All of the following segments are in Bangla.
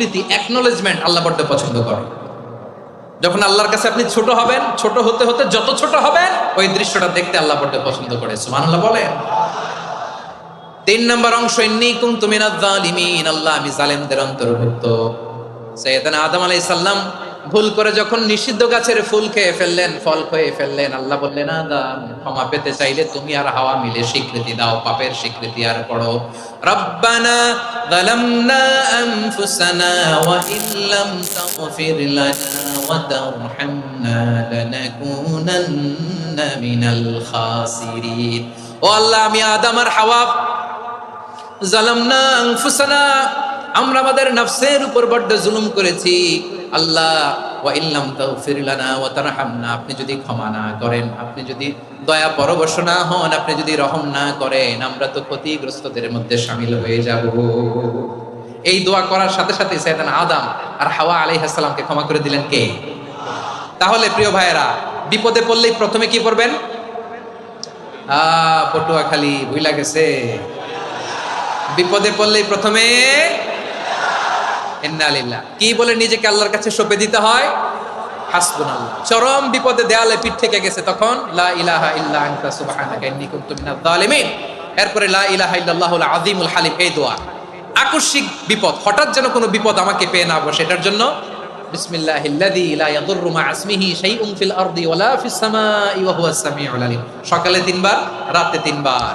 স্বীকৃতি একনোলেজমেন্ট আল্লাহ বড্ড পছন্দ করে। যখন আল্লাহর কাছে আপনি ছোট হবেন, ছোট হতে হতে যত ছোট হবেন, ওই দৃশ্যটা দেখতে আল্লাহ বড্ড পছন্দ করে। সুবহানাল্লাহ বলেন। তিন নম্বর অংশ জালিমিন আল্লাহ আমি জালেমদের অন্তর্ভুক্ত। সৈয়দ আদম আলাইসাল্লাম ভুল করে যখন নিষিদ্ধ গাছের ফুল খেয়ে ফেললেন, ফল খেয়ে ফেললেন, আল্লাহ বললেন ক্ষমা পেতে চাইলে তুমি আর হাওয়া মিলে স্বীকৃতি দাও, পাপের স্বীকৃতি আর পড়ো রব্বানা যালামনা আনফুসানা ওয়া ইল্লাম তাগফির লানা ওয়া তারহামনা লানাকুনান্না মিনাল খাসিরিন। ও আল্লাহ, আমি আদম আর হাওয়া জালামনা আনফুসানা আমরা আমাদের নফসের উপর বড্ড জুলুম করেছি। আল্লাহ আপনি যদি ক্ষমা না করেন, আপনি যদি দয়া পরবশ না হন, আপনি যদি রহম না করেন, আমরা তো ক্ষতিগ্রস্তদের মধ্যে শামিল হয়ে যাব। এই দোয়া করার সাথে সাথে সাইয়েদানা আদম আর হাওয়া আলাইহিস সালামকে ক্ষমা করে দিলেন কে? তাহলে প্রিয় ভাইয়েরা, বিপদে পড়লেই প্রথমে কি পড়বেন? আ, পটুয়াখালী ভুইলা গেছে। বিপদে পড়লেই প্রথমে ইন্নালিল্লাহ কি বলে নিজেকে আল্লাহর কাছে সঁপে দিতে হয়? হাসবুনাল্লাহ। চরম বিপদে দেয়ালে পিঠ থেকে গেছে তখন, লা ইলাহা ইল্লা আনতা, সুবহানাকা ইন্নী কুনতু মিনাজ জালিমিন এরপরে লা ইলাহা ইল্লাল্লাহুল আযীমুল হালিম, এই দোয়া। আকস্মিক বিপদ, হঠাৎ যেন কোনো বিপদ আমাকে পেয়ে না বসে, এটার জন্য বিসমিল্লাহিল্লাযী লা ইয়াদুররু মা ইসমিহি শাইউন ফিল আরদি ওয়ালা ফিস সামাই ওয়া হুয়াস সামিউল আলিম। সকালে তিনবার, রাতে তিনবার।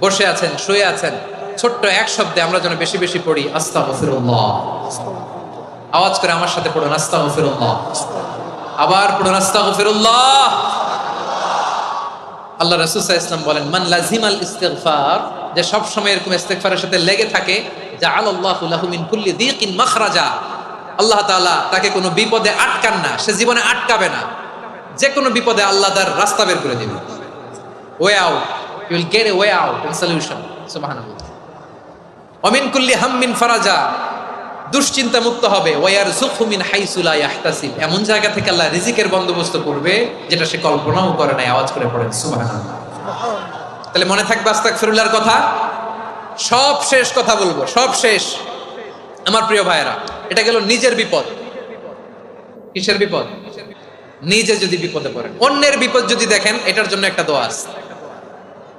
বসে আছেন, শুয়ে আছেন। ছোট্ট এক শব্দে আমরা যেন বেশি বেশি পড়ি আস্তা আস্তাগফিরুল্লাহ। আওয়াজ করে আমার সাথে পড়ুন আস্তা আস্তাগফিরুল্লাহ। আবার পড়ুন আস্তা আস্তাগফিরুল্লাহ। আল্লাহ রাসূল ইসলাম বলেন, মান লাজিমাল ইস্তিগফার, যে সব সময় এরকম ইস্তিগফারের সাথে লেগে থাকে, জাআলাল্লাহু লাহু মিন কুল্লি দিকিন মাখরাজা। আল্লাহ তাআলা তাকে কোনো বিপদে আটকান না, সে জীবনে আটকাবে না। যে কোনো বিপদে আল্লাহ তার রাস্তা বের করে দিবে। Way out you will get a way out and solution অমিন কুল্লি হাম্মিন ফারাজা দুশ্চিন্তা মুক্ত হবে। ওয়ার সুখমিন হাইসুলা ইয়াহতাসিব এমন জায়গা থেকে আল্লাহ রিজিকের বন্দোবস্ত করবে, যেটা সে কথা? সব শেষ কথা বলব, সব শেষ। আমার প্রিয় ভাইয়েরা, এটা গেল নিজের বিপদ। কিসের বিপদ? নিজে যদি বিপদে পড়েন। অন্যের বিপদ যদি দেখেন, এটার জন্য একটা দোয়া আছে।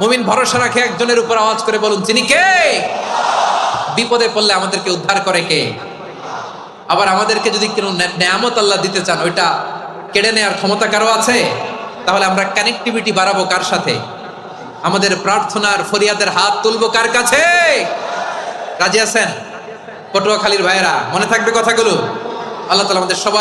মুমিন ভরসা রাখে, একজনের উপর আওয়াজ করে বলুন, তিনি কে? বিপদে পড়লে আমাদেরকে উদ্ধার করে কে? আবার আমাদেরকে যদি কোনো নেয়ামত আল্লাহ দিতে চান, ওইটা কেড়ে নেওয়ার ক্ষমতা কারও আছে? তাহলে আমরা কানেক্টিভিটি বাড়াবো কার সাথে? আমাদের প্রার্থনার ফরিয়াদের হাত তুলবো কার কাছে? রাজি আছেন? পটুয়াখালীর ভাইয়েরা, মনে থাকবে কথাগুলো? আল্লাহ তালা আমাদের সবাই